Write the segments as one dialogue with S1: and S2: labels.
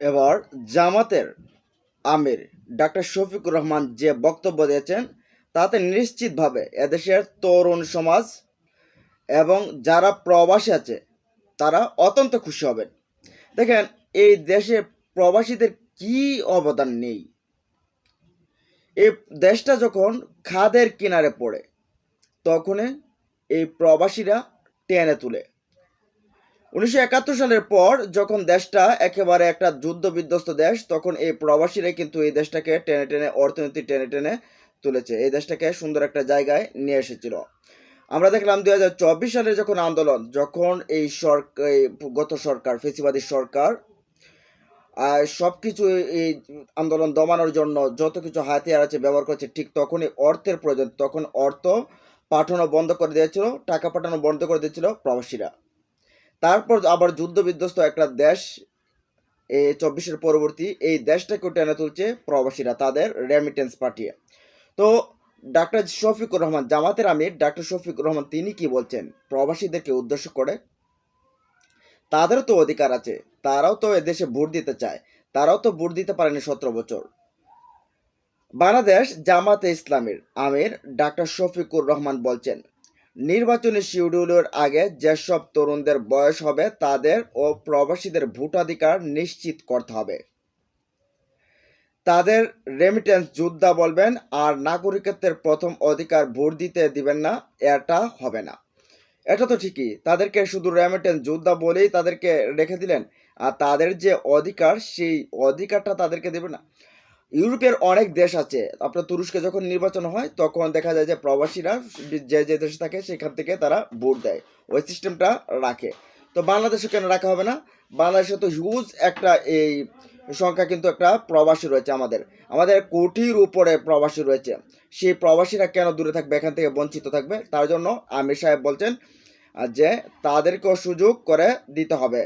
S1: এবার জামাতের আমির ডাক্তার শফিকুর রহমান যে বক্তব্য দিয়েছেন, তাতে নিশ্চিতভাবে এদেশের তরুণ সমাজ এবং যারা প্রবাসী আছে, তারা অত্যন্ত খুশি হবেন। দেখেন, এই দেশে প্রবাসীদের কি অবদান নেই? এই দেশটা যখন খাদের কিনারে পড়ে তখন এই প্রবাসীরা টেনে তুলে। উনিশশো একাত্তর সালের পর যখন দেশটা একেবারে একটা যুদ্ধ বিধ্বস্ত দেশ, তখন এই প্রবাসীরা কিন্তু এই দেশটাকে টেনে টেনে অর্থনীতি টেনে টেনে তুলেছে। এই দেশটাকে সুন্দর একটা জায়গায় নিয়ে এসেছিল। আমরা দেখলাম দুই হাজার চব্বিশ সালে যখন আন্দোলন, যখন এই সরকার গত সরকার, ফেসিবাদী সরকার আর সব কিছু এই আন্দোলন দমানোর জন্য যত কিছু হাতিয়ার আছে ব্যবহার করছে, ঠিক তখনই অর্থের প্রয়োজন। তখন অর্থ পাঠানো বন্ধ করে দিয়েছিল, টাকা পাঠানো বন্ধ করে দিয়েছিল প্রবাসীরা। তারপর আবার যুদ্ধ বিধ্বস্ত একটা দেশ এই চব্বিশের পরবর্তী, এই দেশটাকেও টেনে তুলছে প্রবাসীরা, তাদের রেমিটেন্স পাঠিয়ে তো ডাক্তার শফিকুর রহমান, জামাতের আমির ডাক্তার শফিকুর রহমান, তিনি কি বলছেন? প্রবাসীদেরকে উদ্দেশ্য করে। তাদেরও তো অধিকার আছে, তারাও তো এদেশে ভোট দিতে চায়, তারাও তো ভোট দিতে পারেনি সতেরো বছর। বাংলাদেশ জামাতে ইসলামের আমির ডাক্তার শফিকুর রহমান বলছেন নির্বাচনী শিডিউলের আগে যেসব তরুণদের বয়স হবে তাদের ও প্রবাসীদের ভোটাধিকার নিশ্চিত করতে হবে। তাদের রেমিটেন্স যোদ্ধা বলবেন, আর নাগরিকত্বের প্রথম অধিকার ভোট দিতে দিবেন না, এটা হবে না। এটা তো ঠিকই, তাদেরকে শুধু রেমিটেন্স যোদ্ধা বলেই তাদেরকে রেখে দিলেন, আর তাদের যে অধিকার, সেই অধিকারটা তাদেরকে দেবে না। ইউরোপের অনেক দেশ আছে। আপনার তুরস্কে যখন নির্বাচন হয়, তখন দেখা যায় যে প্রবাসীরা যে যে দেশে থাকে, সেখান থেকে তারা ভোট দেয়। ওই সিস্টেমটা রাখে। তো বাংলাদেশে কেন রাখা হবে না? বাংলাদেশে তো হিউজ একটা এই সংখ্যা কিন্তু একটা প্রবাসী রয়েছে আমাদের। আমাদের কোটির উপরে প্রবাসী রয়েছে। সেই প্রবাসীরা কেন দূরে থাকবে, এখান থেকে বঞ্চিত থাকবে? তার জন্য আমির সাহেব বলছেন যে, তাদেরকেও সুযোগ করে দিতে হবে।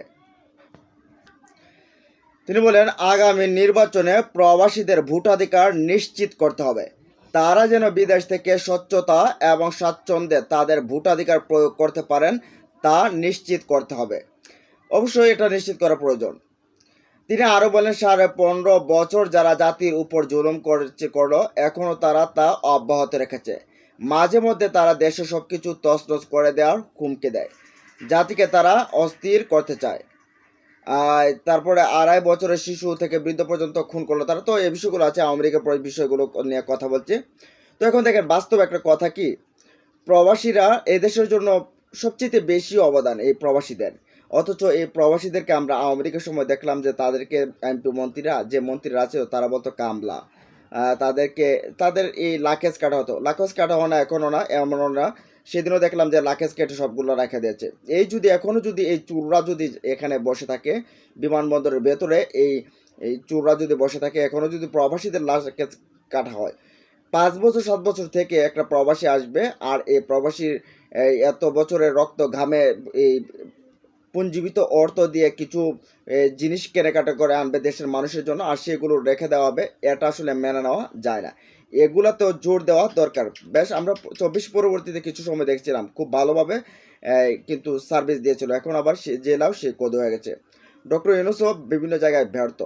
S1: তিনি বলেন, আগামী নির্বাচনে প্রবাসীদের ভোটাধিকার নিশ্চিত করতে হবে। তারা যেন বিদেশ থেকে স্বচ্ছতা এবং স্বাচ্ছন্দ্যে তাদের ভোটাধিকার প্রয়োগ করতে পারেন, তা নিশ্চিত করতে হবে। অবশ্যই এটা নিশ্চিত করা প্রয়োজন। তিনি আরও বলেন, সাড়ে পনেরো বছর যারা জাতির উপর জুলুম করছে, করল, এখনও তারা তা অব্যাহত রেখেছে। মাঝে মধ্যে তারা দেশে সবকিছু তছনছ করে দেওয়ার হুমকি দেয়। জাতিকে তারা অস্থির করতে চায়। তারপরে আড়াই বছরের শিশু থেকে বৃদ্ধ পর্যন্ত খুন করল তারা। তো এই বিষয়গুলো আছে লীগের বিষয়গুলো নিয়ে কথা বলছে। তো এখন দেখেন, বাস্তব একটা কথা কি? প্রবাসীরা এদেশের জন্য সবচেয়ে বেশি অবদান এই প্রবাসীদের। অথচ এই প্রবাসীদেরকে আমরা লীগের সময় দেখলাম যে তাদেরকে এমপি মন্ত্রীরা, যে মন্ত্রীরা আছে তারা বলতো কামলা। তাদেরকে, তাদের এই লাকেজ কাটা হতো। লাকেজ কাটা হয় না এখনও না, এমনও না সেদিনও দেখলাম যে লাকেজ কেটে সবগুলো রেখে দিয়েছে। এই যদি এখনও যদি এই চুররা যদি এখানে বসে থাকে, বিমানবন্দরের ভেতরে এই এই চুররা যদি বসে থাকে এখনও যদি প্রবাসীদের লাকেজ কাটা হয়, পাঁচ বছর, সাত বছর থেকে একটা প্রবাসী আসবে আর এই প্রবাসীর এত বছরের রক্ত ঘামে এই পুঞ্জীবিত অর্থ দিয়ে কিছু জিনিস কেনাকাটা করে আনবে দেশের মানুষের জন্য আর সেগুলো রেখে দেওয়া হবে, এটা আসলে মেনে নেওয়া যায় না। এগুলাতেও জোর দেওয়া দরকার। বেশ, আমরা চব্বিশ পরবর্তীতে কিছু সময় দেখছিলাম, খুব ভালোভাবে কিন্তু সার্ভিস দিয়েছিল। এখন আবার সে জেলাও সে কদ হয়ে গেছে। ডক্টর ইউনুসও বিভিন্ন জায়গায় ব্যর্থ।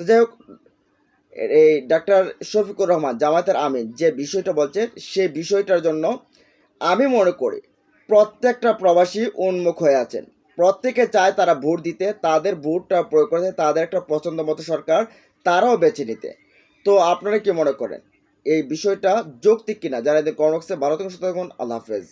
S1: তো যাই হোক এই ডাক্তার শফিকুর রহমান, জামায়াতের আমিন যে বিষয়টা বলছে সেই বিষয়টার জন্য আমি মনে করি প্রত্যেকটা প্রবাসী উন্মুখ হয়ে আছেন। প্রত্যেকে চায় তারা ভোট দিতে, তাদের ভোটটা প্রয়োগ করতে তাদের একটা পছন্দ মতো সরকার, তারাও বেছে নিতে। তো আপনারা কি মনে করেন? এই বিষয়টা যৌক্তিক কিনা যারা এদের ভালো থাকুন সুস্থ থাকুন আল্লাহ হাফেজ।